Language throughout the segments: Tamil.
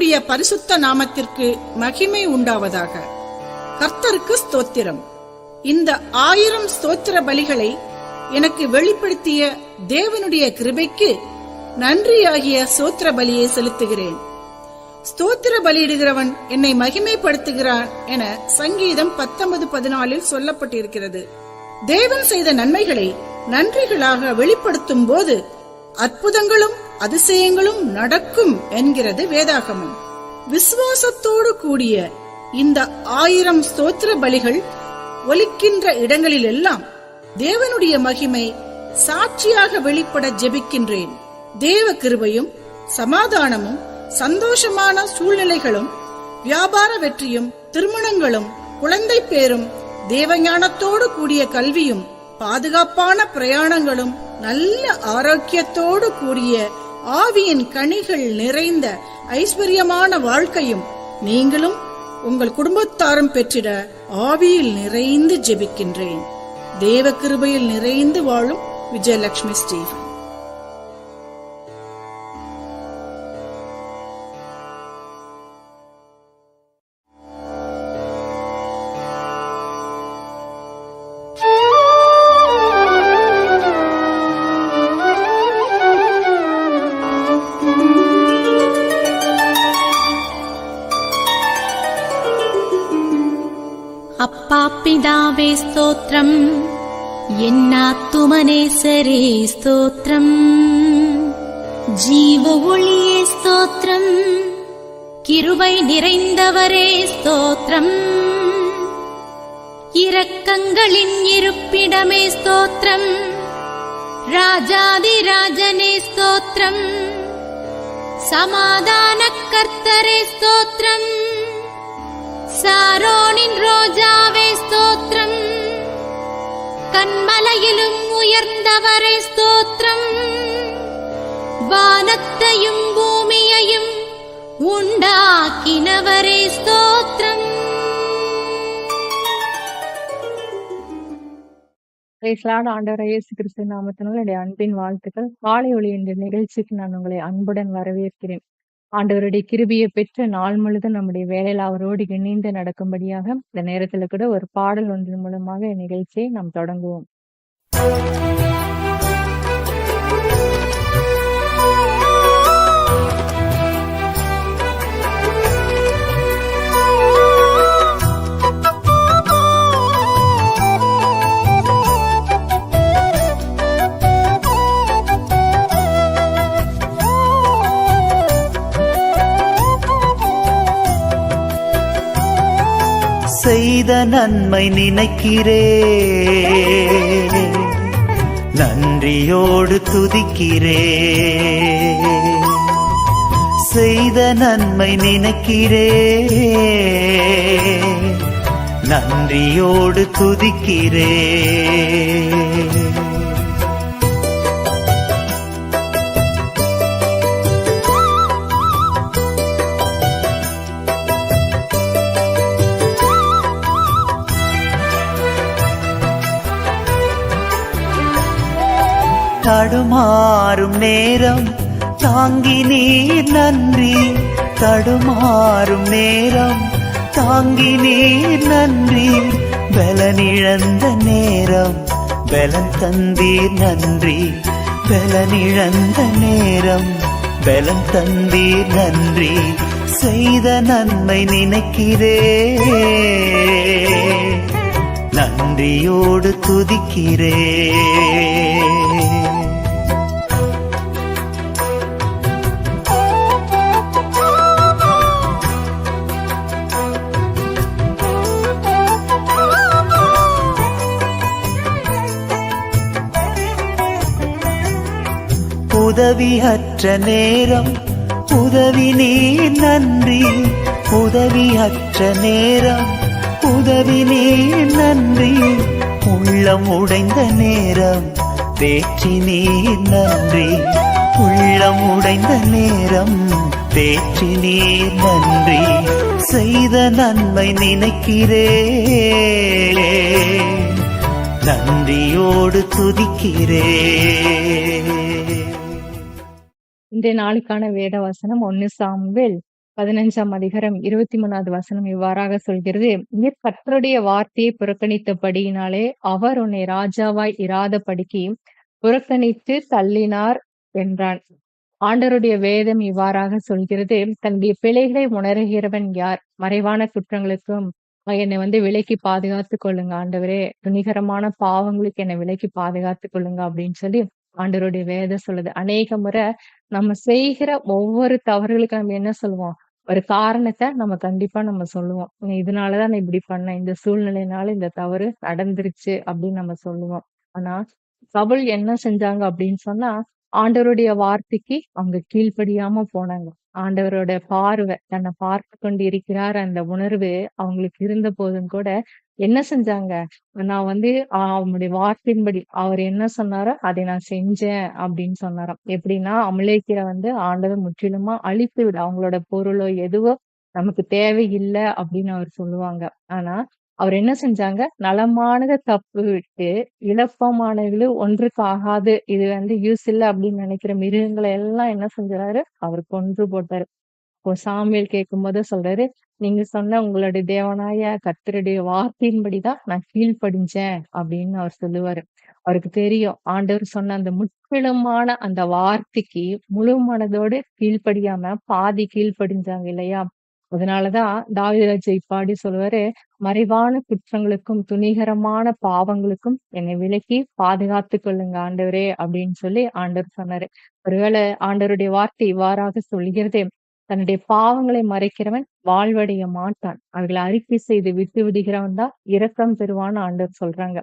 கர்த்தருடைய பரிசுத்த நாமத்திற்கு மகிமை உண்டாவதாக. கர்த்தருக்கு ஸ்தோத்திரம். இந்த ஆயிரம் ஸ்தோத்திர பலிகளை எனக்கு வெளிப்படுத்திய தேவனுடைய கிருபைக்கு நன்றியாகிய சோத்திர பலியை செலுத்துகிறேன். ஸ்தோத்திர பலியிடுகிறவன் என்னை மகிமைப்படுத்துகிறான் என சங்கீதம் பத்தொன்பது பதினாலில் சொல்லப்பட்டிருக்கிறது. தேவன் செய்த நன்மைகளை நன்றிகளாக வெளிப்படுத்தும் போது அற்புதங்களும் அதிசயங்களும் நடக்கும் என்கிறது வேதாகமம். விசுவாசத்தோடு கூடிய இந்த ஆயிரம் ஸ்தோத்திர பலிகள் ஒலிக்கின்ற இடங்களிலெல்லாம் தேவனுடைய மகிமை சாட்சியாக வெளிப்பட ஜெபிக்கின்றேன். தேவ கிருபையும் சமாதானமும் சந்தோஷமான சூழ்நிலைகளும் வியாபார வெற்றியும் திருமணங்களும் குழந்தை பேரும் தேவஞானத்தோடு கூடிய கல்வியும் பாதுகாப்பான பிரயாணங்களும் நல்ல ஆரோக்கியத்தோடு கூடிய ஆவியின் கனிகள் நிறைந்த ஐஸ்வர்யமான வாழ்க்கையும் நீங்களும் உங்கள் குடும்பத்தாரும் பெற்றிட ஆவியில் நிறைந்து ஜெபிக்கின்றேன். தேவ கிருபையில் நிறைந்து வாழும் விஜயலட்சுமி ஸ்டீஃபன். அப்பா பிதாவே ஸ்தோத்திரம் என்னாத்துமனேசரே ஸ்தோத்திரம். ஜீவ ஒளியே ஸ்தோத்திரம். கிருபை நிறைந்தவரே ஸ்தோத்திரம். இரக்கங்களின் இருப்பிடமே ஸ்தோத்திரம். ராஜாதி ராஜனே ஸ்தோத்திரம். சமாதான கர்த்தரே ஸ்தோத்திரம். சாரோனின் ரோஜாவே ஸ்தோத்திரம். கண்மலையிலும் உயர்ந்தவரை ஸ்தோத்திரம். வானத்தையும் பூமியையும் உண்டாக்கினவரே ஸ்தோத்திரம். பிரைஸ்லாட் ஆண்டவர் இயேசு கிறிஸ்து நாமத்தினால் என்னுடைய அன்பின் வாழ்த்துக்கள். காலை ஒளி என்ற நிகழ்ச்சிக்கு நான் உங்களை அன்புடன் வரவேற்கிறேன். ஆண்டவருடைய கிருபியை பெற்ற நாள் முழுதும் நம்முடைய வேலையில் அவரோடு இணைந்து நடக்கும்படியாக இந்த நேரத்துல கூட ஒரு பாடல் ஒன்றின் மூலமாக நிகழ்ச்சியை நாம் தொடங்குவோம். செய்த நன்மை நினைக்கிறே நன்றியோடு துதிக்கிறே செய்த நன்மை நினைக்கிறே நன்றியோடு துதிக்கிறேன். தடுமாறும் நேரம். தாங்கி நீர் நன்றி தடுமாறும் நேரம். தாங்கி நீர் நன்றி பலனிழந்த நேரம். பலன் தந்தீர் நன்றி பலனிழந்த நேரம். பலன் தந்தீர் நன்றி செய்த நன்மை நினைக்கிறே. நன்றியோடு துதிக்கிறே. உதவியற்ற நேரம். உதவி நீர் நன்றி. உதவியற்ற நேரம். உதவி நீர் நன்றி. உள்ளம் உடைந்த நேரம். தேற்றி நீர் நன்றி. உள்ளம் உடைந்த நேரம். தேற்றி நீர் நன்றி. செய்த நன்மை நினைக்கிறே நன்றியோடு துதிக்கிறே இன்றைய நாளுக்கான வேத வசனம் ஒன்னு சாமுவேல் பதினஞ்சாம் அதிகாரம் இருபத்தி மூணாவது வசனம் இவ்வாறாக சொல்கிறது நீர் கற்றருடைய வார்த்தையை புறக்கணித்தபடியினாலே அவர் உன்னை ராஜாவாய் இராதபடிக்கு புறக்கணித்து தள்ளினார் என்றான். ஆண்டருடைய வேதம் இவ்வாறாக சொல்கிறது தன்னுடைய பிழைகளை உணர்கிறவன் யார்? மறைவான குற்றங்களுக்கும் என்னை வந்து விலைக்கு பாதுகாத்து கொள்ளுங்க ஆண்டவரே. துணிகரமான பாவங்களுக்கு என்னை விலைக்கு பாதுகாத்து கொள்ளுங்க அப்படின்னு சொல்லி ஆண்டவருடைய வேதம் சொல்லுது. அநேக முறை நம்ம செய்கிற ஒவ்வொரு தவறுகளுக்கு நம்ம என்ன சொல்லுவோம்? ஒரு காரணத்தை நம்ம கண்டிப்பா நம்ம சொல்லுவோம். இதனாலதான் நான் இப்படி பண்ணேன் இந்த சூழ்நிலையினால இந்த தவறு நடந்துருச்சு அப்படின்னு நம்ம சொல்லுவோம். ஆனா சபல் என்ன செஞ்சாங்க அப்படின்னு சொன்னா ஆண்டவருடைய வார்த்தைக்கு அவங்க கீழ்ப்படியாம போனாங்க. ஆண்டவரோட பார்வை தன்னை பார்த்து கொண்டு இருக்கிறார் அந்த உணர்வு அவங்களுக்கு இருந்த போதும் கூட என்ன செஞ்சாங்க? நான் வந்து அவருடைய அவனுடைய வார்த்தையின்படி அவர் என்ன சொன்னாரோ அதை நான் செஞ்சேன் அப்படின்னு சொன்னாராம். எப்படின்னா அமலேக்கிற வந்து ஆண்டவர் முற்றிலுமா அழித்து விட அவங்களோட பொருளோ எதுவோ நமக்கு தேவையில்லை அப்படின்னு அவர் சொல்லுவாங்க. ஆனா அவர் என்ன செஞ்சாங்க? நலமானதை தப்பு விட்டு இழப்பமானவர்களும் ஒன்றுக்கு ஆகாது இது வந்து யூஸ் இல்லை அப்படின்னு நினைக்கிற மிருகங்களை எல்லாம் என்ன செஞ்சாரு? அவர் கொன்று போட்டாரு. சாமியல் கேட்கும் போது சொல்றாரு நீங்க சொன்ன உங்களுடைய தேவனாய கத்தருடைய வார்த்தையின்படிதான் நான் கீழ்ப்படிஞ்சேன் அப்படின்னு அவர் சொல்லுவாரு. அவருக்கு தெரியும் ஆண்டவர் சொன்ன அந்த முற்றிலுமான அந்த வார்த்தைக்கு முழு மனதோடு கீழ்ப்படியாம பாதி கீழ்ப்படிஞ்சாங்க இல்லையா? அதனாலதான் தாவிதராஜை பாடி சொல்லுவாரு மறைவான குற்றங்களுக்கும் துணிகரமான பாவங்களுக்கும் என்னை விலக்கி பாதுகாத்து கொள்ளுங்க ஆண்டவரே அப்படின்னு சொல்லி ஆண்டவர் சொன்னாரு. ஒருவேளை ஆண்டவருடைய வார்த்தை இவ்வாறாக சொல்கிறதே தன்னுடைய பாவங்களை மறைக்கிறவன் வாழ்வடைய மாட்டான். அவர்களை அறிக்கை செய்து விட்டு விடுகிறவன் தான் இரக்கம் பெறுவான்னு ஆண்டவர் சொல்றாங்க.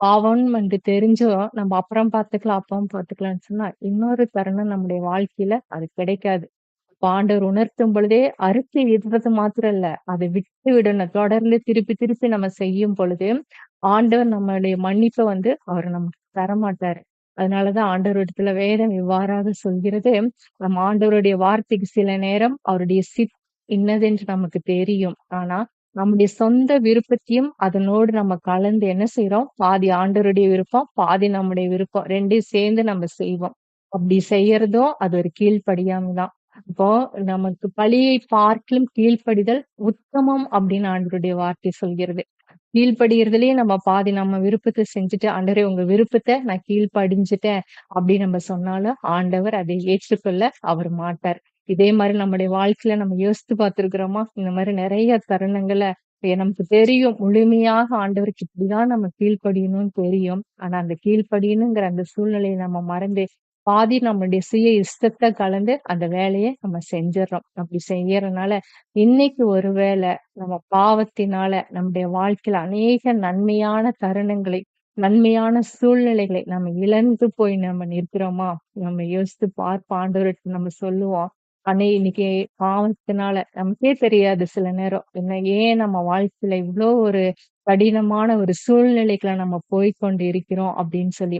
பாவம் என்று தெரிஞ்சோ நம்ம அப்புறம் பார்த்துக்கலாம் அப்புறம் பார்த்துக்கலாம்னு சொன்னா இன்னொரு தருணம் நம்முடைய வாழ்க்கையில அது கிடைக்காது. அப்ப ஆண்டவர் உணர்த்தும் பொழுதே அறுத்து விடுறது மாத்திரம் இல்ல அதை விட்டு விடணும். தொடர்ந்து திருப்பி திருப்பி நம்ம செய்யும் பொழுது ஆண்டவர் நம்மளுடைய மன்னிப்பை வந்து அவர் நமக்கு தரமாட்டாரு. அதனாலதான் ஆண்டவர் இடத்துல வேதம் இவ்வாறாக சொல்கிறது. நம்ம ஆண்டவருடைய வார்த்தைக்கு சில நேரம் அவருடைய சிப் இன்னதென்று நமக்கு தெரியும். ஆனா நம்முடைய சொந்த விருப்பத்தையும் அதனோடு நம்ம கலந்து என்ன செய்யறோம் பாதி ஆண்டவருடைய விருப்பம் பாதி நம்முடைய விருப்பம் ரெண்டையும் சேர்ந்து நம்ம செய்வோம். அப்படி செய்யறதும் அது ஒரு கீழ்ப்படியாம தான். இப்போ நமக்கு பழியை பார்க்கலும் கீழ்ப்படிதல் உத்தமம் அப்படின்னு ஆண்டவருடைய வார்த்தை சொல்கிறது. கீழ்படுகிறதுலயே நம்ம பாதி நம்ம விருப்பத்தை செஞ்சுட்டு ஆண்டவரே உங்க விருப்பத்தை நான் கீழ்ப்படிஞ்சுட்டேன் அப்படின்னு நம்ம சொன்னாலும் ஆண்டவர் அதை ஏற்றுக்கொள்ள அவர் மாட்டார். இதே மாதிரி நம்முடைய வாழ்க்கையில நம்ம யோசித்து பார்த்திருக்கிறோமா? இந்த மாதிரி நிறைய தருணங்களை நமக்கு தெரியும். முழுமையாக ஆண்டவருக்கு இப்படிதான் நம்ம கீழ்ப்படியணும்னு தெரியும். ஆனா அந்த கீழ்ப்படியணுங்கிற அந்த சூழ்நிலையை நம்ம மறந்து பாதி நம்மளுடைய சுய இஷ்டத்தை கலந்து அந்த வேலையை நம்ம செஞ்சிடறோம். அப்படி செய்யறதுனால இன்னைக்கு ஒருவேளை நம்ம பாவத்தினால நம்முடைய வாழ்க்கையில அநேக நன்மையான தருணங்களை நன்மையான சூழ்நிலைகளை நம்ம இழந்து போய் நம்ம நிற்கிறோமா? நம்ம யோசித்து பார்ப்போம் ஆண்டவர்கிட்ட நம்ம சொல்லுவோம் அன்னை இன்னைக்கு பாவத்தினால நமக்கே தெரியாது சில நேரம். என்ன ஏன் நம்ம வாழ்க்கையில இவ்வளோ ஒரு கடினமான ஒரு சூழ்நிலைகளை நம்ம போய்க்கொண்டு இருக்கிறோம் அப்படின்னு சொல்லி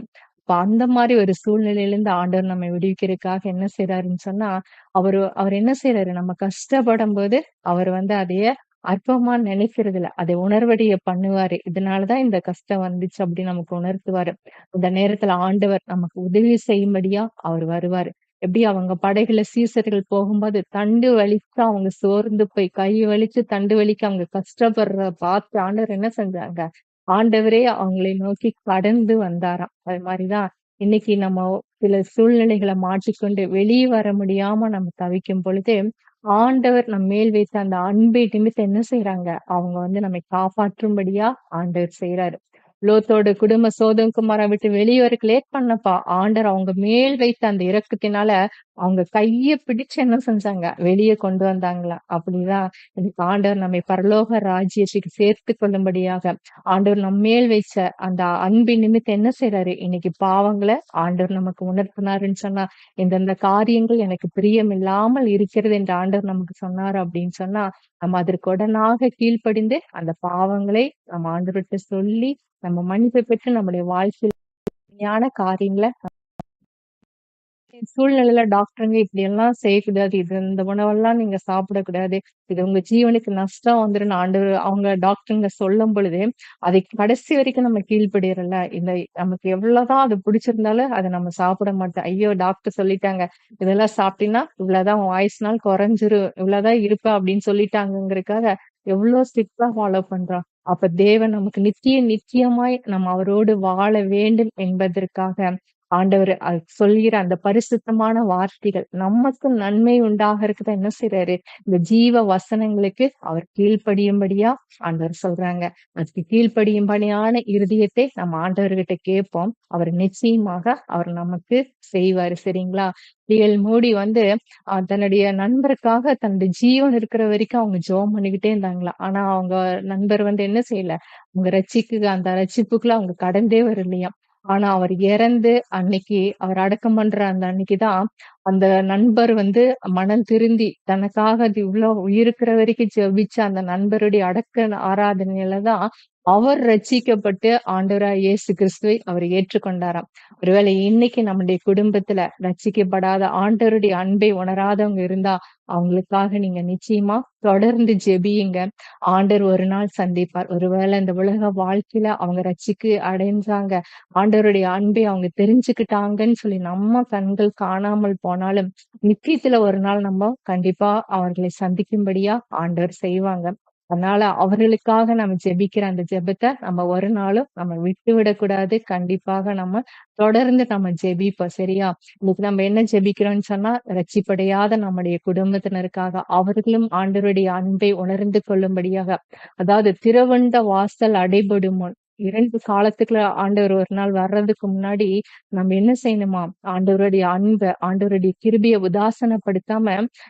இப்ப அந்த மாதிரி ஒரு சூழ்நிலையில இருந்து ஆண்டவர் நம்ம விடுவிக்கிறதுக்காக என்ன செய்யறாருன்னு சொன்னா அவரு அவர் என்ன செய்யறாரு நம்ம கஷ்டப்படும் போது அவர் வந்து அதைய அற்பமா நினைக்கிறது இல்ல அதை உணர்வடைய பண்ணுவாரு. இதனாலதான் இந்த கஷ்டம் வந்துச்சு அப்படின்னு நமக்கு உணர்த்துவாரு. இந்த நேரத்துல ஆண்டவர் நமக்கு உதவி செய்யும்படியா அவர் வருவாரு. எப்படி அவங்க படைகளை சீசர்கள் போகும்போது தண்டு வலிச்சு அவங்க சோர்ந்து போய் கை வலிச்சு தண்டு வலிக்கு அவங்க கஷ்டப்படுற பார்த்து ஆண்டவர் என்ன செஞ்சாங்க? ஆண்டவரே அவங்களை நோக்கி கடந்து வந்தாராம். அது மாதிரிதான் இன்னைக்கு நம்ம சில சூழ்நிலைகளை மாட்டிக்கொண்டு வெளியே வர முடியாம நம்ம தவிக்கும் பொழுது ஆண்டவர் நம்ம மேல் வைத்த அந்த அன்பை நிமித்தம் என்ன செய்யறாங்க அவங்க வந்து நம்மை காப்பாற்றும்படியா ஆண்டவர் செய்யறாரு லோத்தோட குடும்ப சோதம் குமாரை விட்டு வெளியே வரைக்கும் லேட் பண்ணப்பா. ஆண்டர் அவங்க மேல் வைத்த அந்த இறக்கத்தினால அவங்க கைய பிடிச்சு என்ன செஞ்சாங்க? வெளியே கொண்டு வந்தாங்களா? அப்படிதான் இன்னைக்கு ஆண்டவர் நம்மை பரலோக ராஜ்யத்துக்கு சேர்த்து கொள்ளும்படியாக ஆண்டவர் நம்ம மேல் வைச்ச அந்த அன்பின் நிமித்தம் என்ன செய்யறாரு இன்னைக்கு பாவங்களை ஆண்டவர் நமக்கு உணர்த்தினாருன்னு சொன்னா இந்தந்த காரியங்கள் எனக்கு பிரியம் இல்லாமல் இருக்கிறது என்று ஆண்டவர் நமக்கு சொன்னார் அப்படின்னு சொன்னா நம்ம அதற்கு உடனாக கீழ்ப்படிந்து அந்த பாவங்களை நம்ம ஆண்டவர்கிட்ட சொல்லி நம்ம மன்னிப்பை பெற்று நம்முடைய வாழ்க்கையில் ஞான காரியங்களை சூழ்நிலையில டாக்டருங்க இப்படி எல்லாம் செய்யக்கூடாது. இது இந்த உணவெல்லாம் நீங்க சாப்பிடக்கூடாது. இது உங்க ஜீவனுக்கு நஷ்டம் வந்துடும் ஆண்டு அவங்க டாக்டருங்க சொல்லும் பொழுது, அதை கடைசி வரைக்கும் நம்ம கீழ்படுறல இந்த நமக்கு எவ்வளவுதான் அது பிடிச்சிருந்தாலும் அதை நம்ம சாப்பிட மாட்டோம். ஐயோ! டாக்டர் சொல்லிட்டாங்க. இதெல்லாம் சாப்பிட்டீங்கன்னா இவ்வளவுதான் வாய்ஸ்னால் நாள் குறைஞ்சிரும். இவ்வளவுதான் இருப்ப அப்படின்னு சொல்லிட்டாங்கங்கிறதுக்காக எவ்வளவு ஸ்ட்ரிக்டா ஃபாலோ பண்றோம். அப்ப தேவன் நமக்கு நித்திய நித்தியமாய் நம்ம அவரோடு வாழ வேண்டும் என்பதற்காக ஆண்டவர் சொல்கிற அந்த பரிசுத்தமான வார்த்தைகள் நமக்கு நன்மை உண்டாகறதுக்கு தான் என்ன செய்யறாரு இந்த ஜீவ வசனங்களுக்கு அவர் கீழ்ப்படியும்படியா ஆண்டவர் சொல்றாங்க. அதுக்கு கீழ்ப்படியும்படியான இருதயத்தை நம்ம ஆண்டவர்கிட்ட கேட்போம். அவர் நிச்சயமாக அவர் நமக்கு செய்வாரு. சரிங்களா? டிஎல் மோடி வந்து தன்னுடைய நண்பருக்காக தன்னுடைய ஜீவன் இருக்கிற வரைக்கும் அவங்க ஜெபம் பண்ணிக்கிட்டே இருந்தாங்களா? ஆனா அவங்க நண்பர் வந்து என்ன செய்யல? அவங்க ரட்சிக்கு அந்த ரட்சிப்புக்குள்ள அவங்க கடந்தே வரலையாம். ஆனா அவர் இறந்து அன்னைக்கு அவர் அடக்கம் பண்ற அந்த அன்னைக்குதான் அந்த நண்பர் வந்து மனம் திருந்தி தனக்காக அது இவ்வளவு உயிருக்கிற வரைக்கும் ஜெபிச்ச அந்த நண்பருடைய அடக்க ஆராதனையில தான் அவர் ரட்சிக்கப்பட்டு ஆண்டவராய் இயேசு கிறிஸ்துவை அவர் ஏற்றுக்கொண்டாராம். ஒருவேளை இன்னைக்கு நம்முடைய குடும்பத்துல ரட்சிக்கப்படாத ஆண்டவருடைய அன்பை உணராதவங்க இருந்தா அவங்களுக்காக நீங்க நிச்சயமா தொடர்ந்து ஜெபியுங்க. ஆண்டவர் ஒரு நாள் சந்திப்பார். ஒருவேளை இந்த உலக வாழ்க்கையில அவங்க ரட்சிக்கு அடைஞ்சாங்க. ஆண்டவருடைய அன்பை அவங்க தெரிஞ்சுக்கிட்டாங்கன்னு சொல்லி நம்ம கண்கள் காணாமல் போனாலும் நித்தியத்துல ஒரு நாள் நம்ம கண்டிப்பா அவர்களை சந்திக்கும்படியா ஆண்டவர் செய்வாங்க. அதனால அவர்களுக்காக நம்ம ஜெபிக்கிற அந்த ஜெபத்தை நம்ம ஒரு நாளும் நம்ம விட்டு விடக்கூடாது. கண்டிப்பாக நம்ம தொடர்ந்து நம்ம ஜெபிப்போம். சரியா? இன்னைக்கு நம்ம என்ன ஜெபிக்கிறோம்னு சொன்னா ரட்சிப்படையாத நம்முடைய குடும்பத்தினருக்காக அவர்களும் ஆண்டவருடைய அன்பை உணர்ந்து கொள்ளும்படியாக. அதாவது திருவண்ட வாசல் அடைபடும் முன் இரண்டு காலத்துக்குள்ள ஆண்டவர் ஒரு நாள் வர்றதுக்கு முன்னாடி நம்ம என்ன செய்யணுமா? ஆண்டவருடைய அன்பை ஆண்டவருடைய கிருபியை உதாசனப்படுத்தாம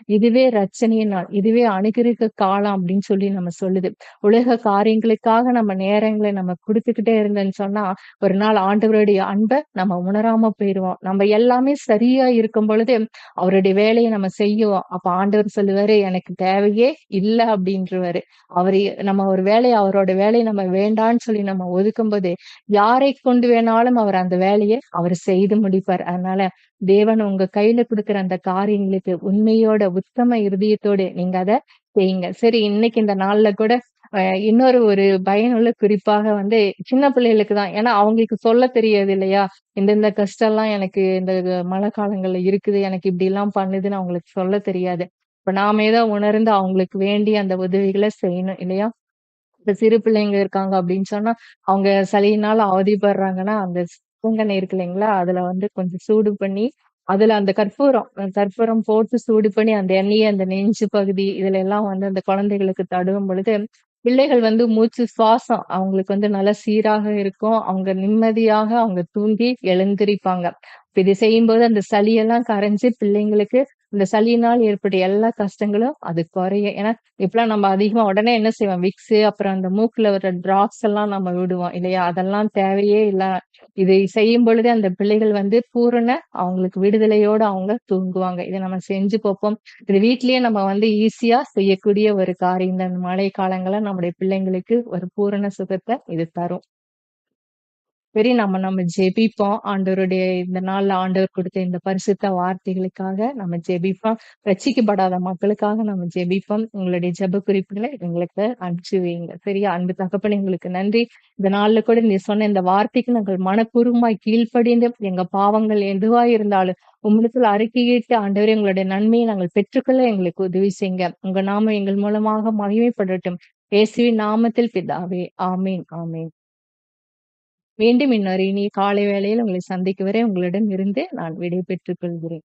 இதுவே ரச்சனைய நாள் இதுவே அணுகிருக்க காலம் அப்படின்னு சொல்லி நம்ம சொல்லுது. உலக காரியங்களுக்காக நம்ம நேரங்களை நம்ம கொடுத்துக்கிட்டே இருந்தேன்னு சொன்னா ஒரு நாள் ஆண்டவருடைய அன்பை நம்ம உணராம போயிடுவோம் நம்ம எல்லாமே சரியா இருக்கும் பொழுது அவருடைய வேலையை நம்ம செய்யுவோம் அப்ப ஆண்டவர் சொல்லுவாரு எனக்கு தேவையே இல்லை அப்படின்றவாரு. அவரு நம்ம ஒரு வேலையை அவரோட வேலையை நம்ம வேண்டான்னு சொல்லி நம்ம ஒதுக்கும்போது யாரை கொண்டு வேணாலும் அவர் அந்த வேலையை அவர் செய்து முடிப்பார். அதனால தேவன் உங்க கையில கொடுக்குற அந்த காரியங்களுக்கு உண்மையோட உத்தம இருதயத்தோட நீங்க அதை செய்யுங்க. சரி இன்னைக்கு இந்த நாள்ல கூட இன்னொரு ஒரு பயனுள்ள குறிப்பாக வந்து சின்ன பிள்ளைகளுக்கு தான். ஏன்னா அவங்களுக்கு சொல்ல தெரியாது இல்லையா? இந்த இந்த கஷ்டம் எல்லாம் எனக்கு இந்த மழை காலங்கள்ல இருக்குது எனக்கு இப்படி எல்லாம் பண்ணுதுன்னு அவங்களுக்கு சொல்ல தெரியாது. இப்ப நாம ஏதோ உணர்ந்து அவங்களுக்கு வேண்டிய அந்த உதவிகளை செய்யணும் இல்லையா? இப்ப சிறு பிள்ளைங்க இருக்காங்க அப்படின்னு சொன்னா அவங்க சளியினால அவதிப்படுறாங்கன்னா அந்த பூங்கெண்ணெய் இருக்கு இல்லைங்களா அதுல வந்து கொஞ்சம் சூடு பண்ணி அதுல அந்த கற்பூரம் கற்பூரம் போட்டு சூடு பண்ணி அந்த எண்ணெயை அந்த நெஞ்சு பகுதி இதுல எல்லாம் வந்து அந்த குழந்தைகளுக்கு தடவும் பொழுது பிள்ளைகள் வந்து மூச்சு சுவாசம் அவங்களுக்கு வந்து நல்ல சீராக இருக்கும். அவங்க நிம்மதியாக அவங்க தூங்கி எழுந்திருப்பாங்க. இப்ப இது செய்யும்போது அந்த சளியெல்லாம் கரைஞ்சு பிள்ளைங்களுக்கு இந்த சளியினால் ஏற்பட்ட எல்லா கஷ்டங்களும் அது குறையும் ஏன்னா இப்பெல்லாம் நம்ம அதிகமா உடனே என்ன செய்வோம்? விக்ஸ் அப்புறம் அந்த மூக்குல வர டிராப்ஸ் எல்லாம் நம்ம விடுவோம் இல்லையா? அதெல்லாம் தேவையே இல்ல. இதை செய்யும் பொழுதே அந்த பிள்ளைகள் வந்து பூரண அவங்களுக்கு விடுதலையோட அவங்க தூங்குவாங்க. இதை நம்ம செஞ்சு பார்ப்போம். இது வீட்லயே நம்ம வந்து ஈஸியா செய்யக்கூடிய ஒரு காரியம். இந்த மழை காலங்கள்ல நம்முடைய பிள்ளைங்களுக்கு ஒரு பூரண சுகத்தை இது தரும். சரி நம்ம நம்ம ஜெபிப்போம். ஆண்டவருடைய இந்த நாள்ல ஆண்டவர் கொடுத்த இந்த பரிசுத்த வார்த்தைகளுக்காக நம்ம ஜெபிப்போம். ரட்சிக்கப்படாத மக்களுக்காக நம்ம ஜெபிப்போம். உங்களுடைய ஜெப குறிப்புகளை எங்களுக்கு அனுப்பிச்சு வைங்க சரியா அன்பு தகப்பன் எங்களுக்கு நன்றி. இந்த நாள்ல கூட நீ சொன்ன இந்த வார்த்தைக்கு நாங்கள் மனப்பூர்வமாய் கீழ்ப்படிந்து எங்க பாவங்கள் எதுவா இருந்தாலும் உம்மிடத்தில் அறிக்கையிட்டு ஆண்டவரே எங்களுடைய நன்மையை நாங்கள் பெற்றுக்கொள்ள எங்களுக்கு உதவி செய்யுங்க. உங்க நாம எங்கள் மூலமாக மகிமைப்படட்டும். இயேசுவின் நாமத்தில் பிதாவே. ஆமீன் ஆமீன். மீண்டும் இன்னொரு இனி காலை வேளையில் உங்களை சந்திக்கும் வரை உங்களிடம் இருந்து நான் விடை பெற்றுக் கொள்கிறேன்.